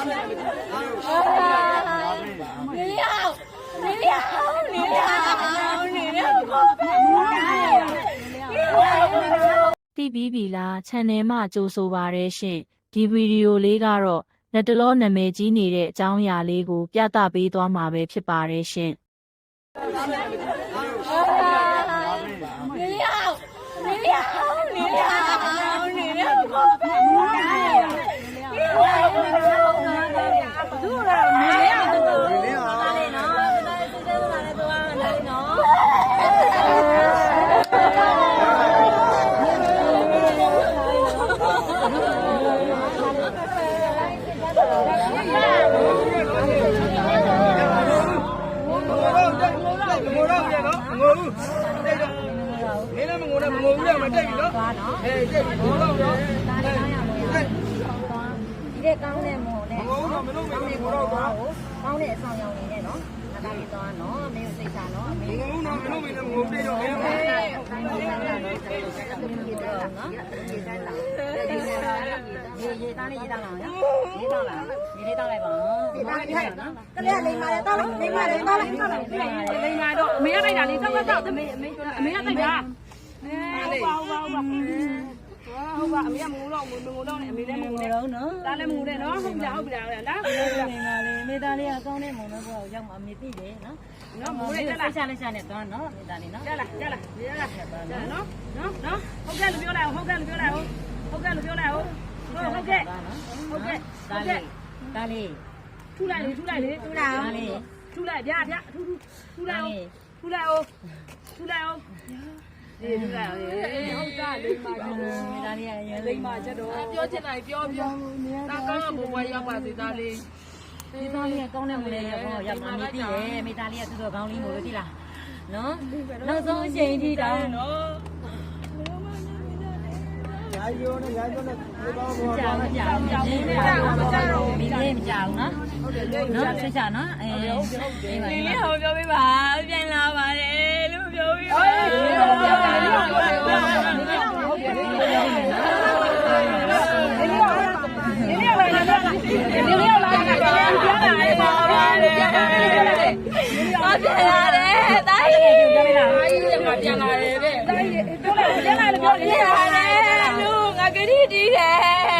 နေရအောင်နေရအောင်နေရအောင်နေရအောင်တိပီးပြီလား channel မှာကြိုဆိုပါရရှင်ဒီဗီဒီယိုလေးကတော့လက်တလောနာမည်ကြီးနေတဲ့အကြောင်းအရာလေးကို ပြသပေးသွားမှာပဲဖြစ်ပါရရှင်နေရအောင်နေရအောင်နေရအောင်နေရအောင် မတိတ်ပြီနော်အေးတိတ်ပြီငိုတော့နော် ဒီတဲ့ကောင်းတဲ့မို့နဲ့ ငိုတော့မလို့မငိုတော့ဘူး ကောင်းတဲ့အဆောင်ရောင်နေနဲ့နော်ငါသားလေးသွားနော်မင်းစိတ်ချနော်မင်း ငိုဘူးနော်မလို့မင်းလည်းငိုပြေတော့မင်းလည်း တိုင်းတိုင်းလာနော်ကျွန်တော်ဆက်ပြီးကြည့်တော့နော်ဒီတိုင်းလာရေရေသားလေးရေသားလာနော်ရေသားလာရေလေးတောက်လိုက်ပါဒီသားလေးနော်ကလေးလိမ္မာလေးတောက်လိုက်လိမ္မာလေးတောက်လိုက်တောက်လိုက် လိန်လာတော့အမေကလိုက်တာလေတောက်ကတောက်အမေအမေအမေကလိုက်တာ wow wow wow hôm qua mình ngủ đâu mình ngủ này mình lên ngủ đâu nữa ta lên ngủ đây nó không giàu bây giờ đó mình ta đi con này mình nó vào trong mà mình đi đấy nó nó ngủ đây là sao này sao này toàn nó mình ta đi nó đây là đây là đây là nó nó nó không được chỗ nào không được chỗ nào không được chỗ nào không không kệ không kệ không kệ đi chú này đi chú này đi chú nào chú này đi à đi chú chú chú nào chú nào chú nào ရေးထူလာရေးဟုတ်တာလိမ္မာကျတော့ဒါလေးရရင်လိမ္မာကျတော့ပြောချင်တာပြောပြောတာကောင်းဘဝရောက်ပါစေသားလေးမိသားလေးကောင်းတဲ့မလေးရပေါ့ရမှာမသိရဲ့မိသားလေးကသူတော်ကောင်းလေးမို့လို့သိလားနော်နောက်ဆုံးအချိန်ထိတောင်းနော်ရာယောနဲ့ရာယောနဲ့ပြောတော့ဘောကြောင်ကြောင်ကြောင်မကြောင်မကြောင်မင်းလေးမကြောင်နော်ဟုတ်တယ်နော်ဆွချနော်အဲဟုတ်တယ်ဟုတ်တယ်လေးဟောပြောပေးပါပြန်လာပါတယ် ပြောပြီးတော့ပြန်လာတယ်တာကြီးတာကြီးကပြန်လာတယ်ဗျတာကြီးပြန်လာတယ်ပြောနေရတယ်လူငါကတိတီးတယ်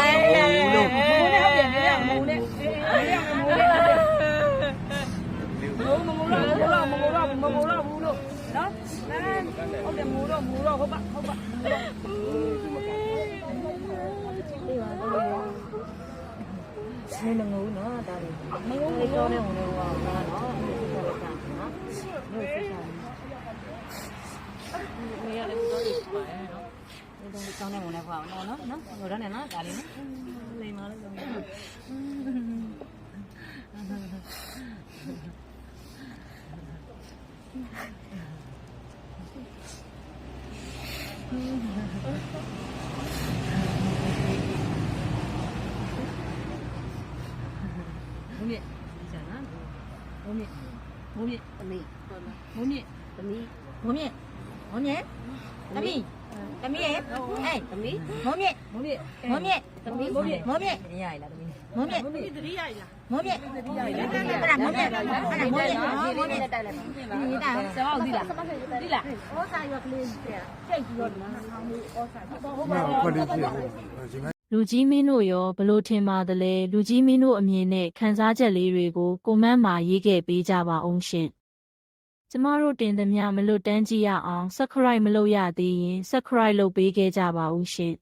mình mua mũ rồi mũ rồi đó đấy không để mũ rồi mũ rồi không bạn không bạn nên là ngủ nữa, tại mấy uống đi cho nên ngủ nhiều vào là nó con này ngủ này vào, nó nó người đó này nó cả đi lên nó lên 몸이 이잖아. 몸이 몸이 몸이 몸이 몸이 몸이 몸이 몸이 င်လည်းပါနော်နော်နော်ငိုတော့နဲ့နော်ဒါလေးနော်လိမ္မာလေးကောင်းတယ်ဘုံမြင့်ဒီစားနော်ဘုံမြင့်ဘုံမြင့်သမီးဘုံမြင့်သမီးဘုံမြင့်ဘုံမြင့်သမီးသမီးရဲ့ဟဲ့သမီးဘုံမြင့်ဘုန်းကြီးဘုံမြင့်သမီးဘုံမြင့်ဘုံမြင့်တရရလားသမီးဘုံမြင့်ဘုန်းကြီးတတိယလားဘုံမြင့်တရရလားအဲ့ဒါဘုံမြင့်အဲ့ဒါဘုံမြင့်ဘုံမြင့်တိုက်လိုက်ပါဒီတာစမောက်သီးလားသီးလားဩစာရွက်ကလေးကျိတ်ပြီးတော့ဒီမှာဟောင်းလေးဩစာဟုတ်ပါဟုတ်ပါခွက်လေးပြည့်တယ်ဒီမှာလူကြီးမင်းတို့ရောဘလို့ထင်ပါသလဲလူကြီးမင်းတို့အမြင်နဲ့ခန်းစားချက်လေးတွေကိုကွန်မန့်မှာရေးခဲ့ပေးကြပါအောင်ရှင် ကျမတို့တင်သမျှမလွတ်တမ်းကြည့်ရအောင် subscribe မလုပ်ရသေးရင် subscribe လုပ်ပေးခဲ့ကြပါဦးရှင်